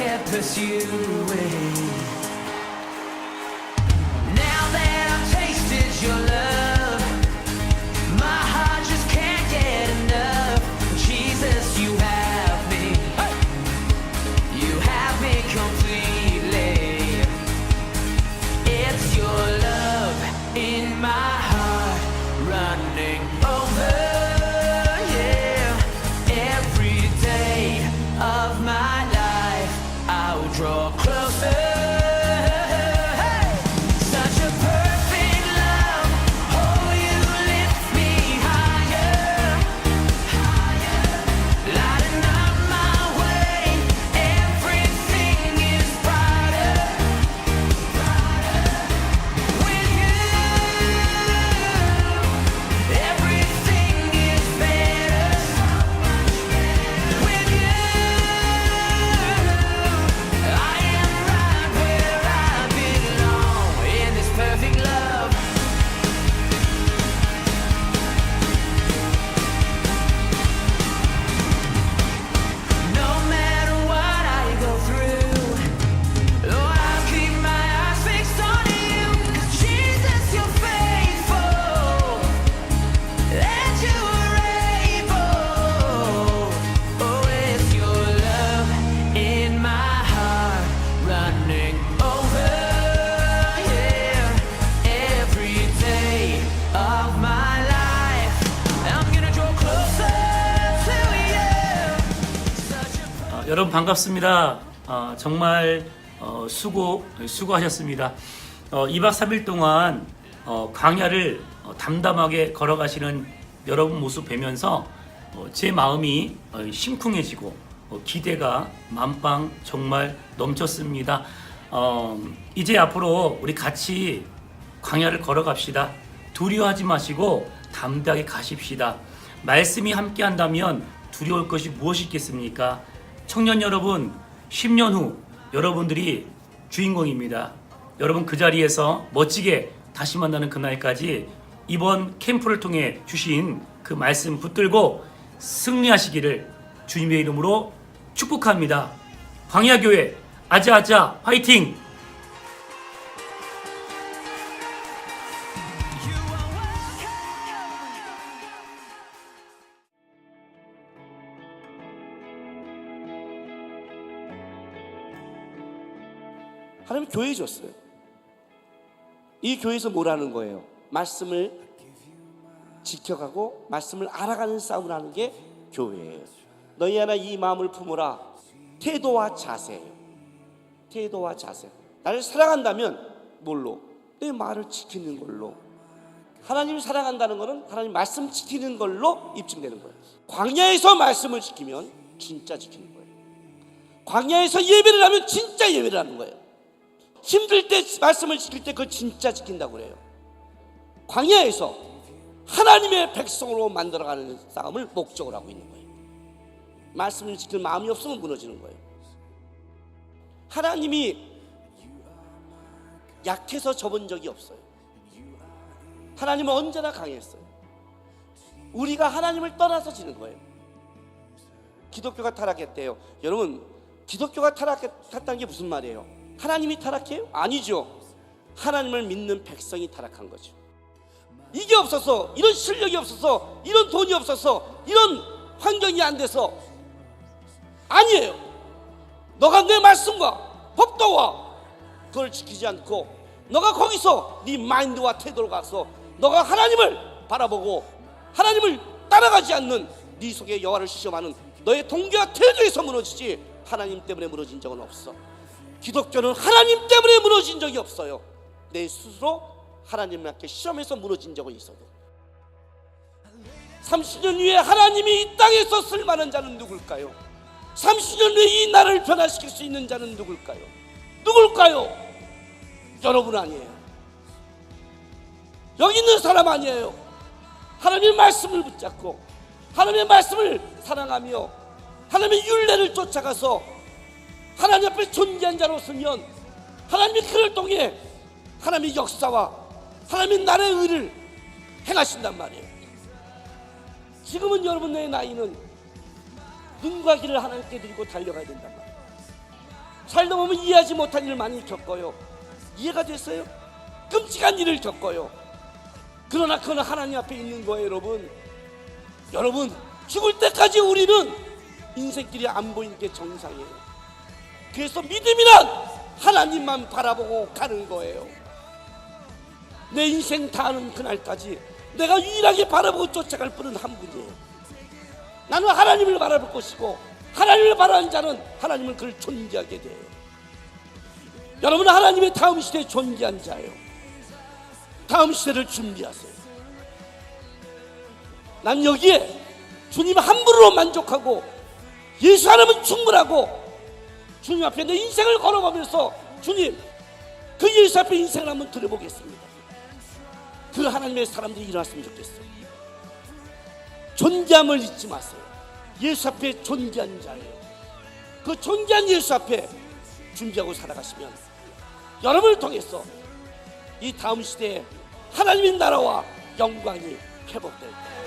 can't pursue it. Draw closer. 여러분 반갑습니다. 어, 정말 어, 수고 수고하셨습니다. 어, 2박 3일 동안 어, 광야를 어, 담담하게 걸어가시는 여러분 모습 뵈면서 어, 제 마음이 어, 심쿵해지고 어, 기대가 만빵 정말 넘쳤습니다. 어, 이제 앞으로 우리 같이 광야를 걸어갑시다. 두려워하지 마시고 담대하게 가십시다. 말씀이 함께한다면 두려울 것이 무엇이 있겠습니까? 청년 여러분, 10년 후 여러분들이 주인공입니다. 여러분 그 자리에서 멋지게 다시 만나는 그날까지 이번 캠프를 통해 주신 그 말씀 붙들고 승리하시기를 주님의 이름으로 축복합니다. 광야교회 아자아자 화이팅! 하나님 교회 줬어요. 이 교회에서 뭐라는 거예요? 말씀을 지켜가고 말씀을 알아가는 싸움을 하는 게 교회예요. 너희 하나 이 마음을 품어라. 태도와 자세예요. 태도와 자세. 나를 사랑한다면 뭘로? 내 말을 지키는 걸로. 하나님을 사랑한다는 것은 하나님 말씀 지키는 걸로 입증되는 거예요. 광야에서 말씀을 지키면 진짜 지키는 거예요. 광야에서 예배를 하면 진짜 예배를 하는 거예요. 힘들 때 말씀을 지킬 때 그걸 진짜 지킨다고 그래요. 광야에서 하나님의 백성으로 만들어가는 싸움을 목적으로 하고 있는 거예요. 말씀을 지킬 마음이 없으면 무너지는 거예요. 하나님이 약해서 접은 적이 없어요. 하나님은 언제나 강했어요. 우리가 하나님을 떠나서 지는 거예요. 기독교가 타락했대요. 여러분, 기독교가 타락했다는 게 무슨 말이에요? 하나님이 타락해요? 아니죠. 하나님을 믿는 백성이 타락한 거죠. 이게 없어서, 이런 실력이 없어서, 이런 돈이 없어서, 이런 환경이 안 돼서 아니에요. 너가 내 말씀과 법도와 그걸 지키지 않고 너가 거기서 네 마인드와 태도로 가서 너가 하나님을 바라보고 하나님을 따라가지 않는 네 속에 여호와를 시험하는 너의 동기와 태도에서 무너지지 하나님 때문에 무너진 적은 없어. 기독교는 하나님 때문에 무너진 적이 없어요. 내 스스로 하나님께 시험해서 무너진 적은 있어도 30년 후에 하나님이 이 땅에서 쓸만한 자는 누굴까요? 30년 후에 이 나라를 변화시킬 수 있는 자는 누굴까요? 누굴까요? 여러분 아니에요. 여기 있는 사람 아니에요. 하나님의 말씀을 붙잡고 하나님의 말씀을 사랑하며 하나님의 윤례를 쫓아가서 하나님 앞에 존귀한 자로 서면 하나님이 그를 통해 하나님의 역사와 하나님의 나라의 의를 행하신단 말이에요. 지금은 여러분의 나이는 눈과 귀를 하나님께 드리고 달려가야 된단 말이에요. 살다 보면 이해하지 못한 일을 많이 겪어요. 이해가 됐어요? 끔찍한 일을 겪어요. 그러나 그건 하나님 앞에 있는 거예요, 여러분. 여러분, 죽을 때까지 우리는 인생길이 안 보이는 게 정상이에요. 그래서 믿음이란 하나님만 바라보고 가는 거예요. 내 인생 다하는 그날까지 내가 유일하게 바라보고 쫓아갈 분은 한 분이에요. 나는 하나님을 바라볼 것이고 하나님을 바라는 자는 하나님을 그를 존귀하게 돼요. 여러분은 하나님의 다음 시대에 존귀한 자예요. 다음 시대를 준비하세요. 난 여기에 주님 한 분으로 만족하고 예수 하나면 충분하고 주님 앞에 내 인생을 걸어가면서 주님 그 예수 앞에 인생을 한번 드려보겠습니다. 그 하나님의 사람들이 일어났으면 좋겠어요. 존재함을 잊지 마세요. 예수 앞에 존재한 자예요. 그 존재한 예수 앞에 준비하고 살아가시면 여러분을 통해서 이 다음 시대에 하나님의 나라와 영광이 회복될 거예요.